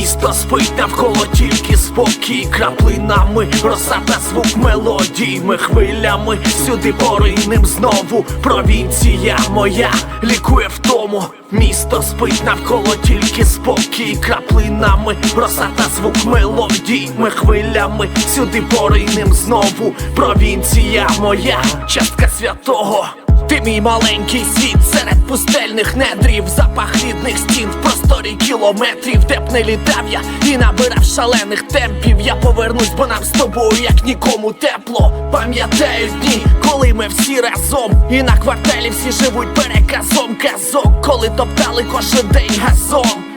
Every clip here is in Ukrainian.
Місто спить навколо тільки спокій, краплинами, роса та звук мелодій, ми хвилями сюди поринем знову. Провінція моя лікує втому. Місто спить навколо тільки спокій, краплинами, роса та звук мелодій, ми хвилями сюди поринем знову. Провінція моя, частка святого. Ти мій маленький світ серед пустельних недрів, запах рідних стін в просторі кілометрів, де б не літав я і набирав шалених темпів. Я повернусь, бо нам з тобою, як нікому тепло. Пам'ятаю дні, коли ми всі разом, і на кварталі всі живуть переказом казок, коли топтали кожен день газон.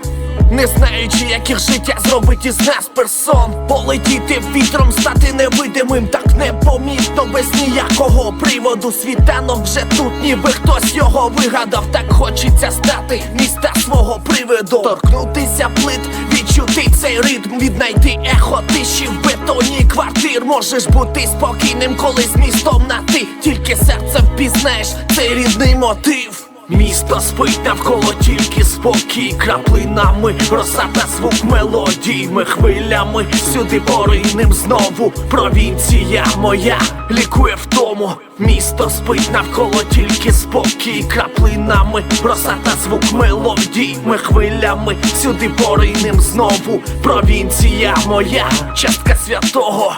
Не знаючи, яких життя зробить із нас персон Полетіти вітром, стати невидимим, непомітно, без ніякого приводу. Світанок вже тут, ніби хтось його вигадав. Так хочеться стати міста свого привиду. Торкнутися плит, відчути цей ритм, віднайти ехо тиші в бетоні квартир. Можеш бути спокійним, коли з містом на ти, тільки серцем впізнаєш цей рідний мотив. Місто спить навколо тільки спокій, краплинами, роса та звук мелодій, ми хвилями сюди поринем знову. Провінція моя лікує втому. Місто спить навколо тільки спокій, краплинами, роса та звук мелодій, ми хвилями сюди поринем знову. Провінція моя, частка святого.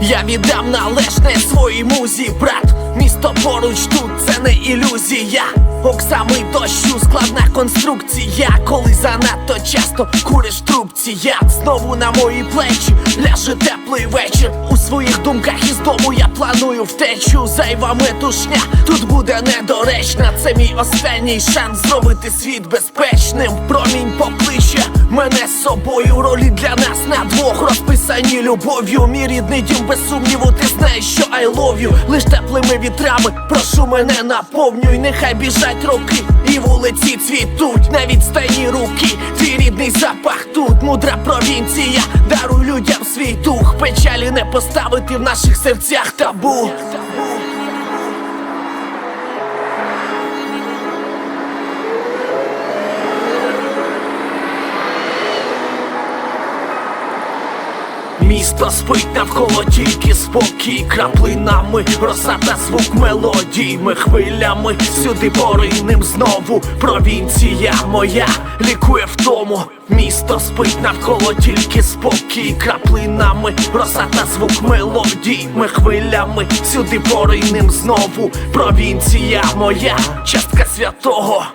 Я віддам належне своїй музі, брат. Місто поруч тут це не ілюзія. Оксами дощу, складна конструкція. Коли занадто часто куриш трубці, я знову на мої плечі ляже теплий вечір. У своїх думках із дому я планую втечу. Зайва метушня тут буде недоречна. Це мій останній шанс зробити світ безпечним. Промінь покличе мене з собою. Ролі для нас на двох розписані любов'ю. Мій рідний дім без сумніву, ти знаєш, що I love you Лиш теплими вітрами, прошу мене наповнюй, нехай біжать роки, і вулиці цвітуть, навіть стайні руки, твій рідний запах тут, мудра провінція, даруй людям свій дух, печалі не поставити в наших серцях табу. Місто спить навколо тільки спокій, краплинами, роса та звук мелодій, ми хвилями сюди поринем знову. Провінція моя лікує втому. Місто спить навколо тільки спокій, краплинами, роса та звук мелодій, ми хвилями сюди поринем знову. Провінція моя, частка святого.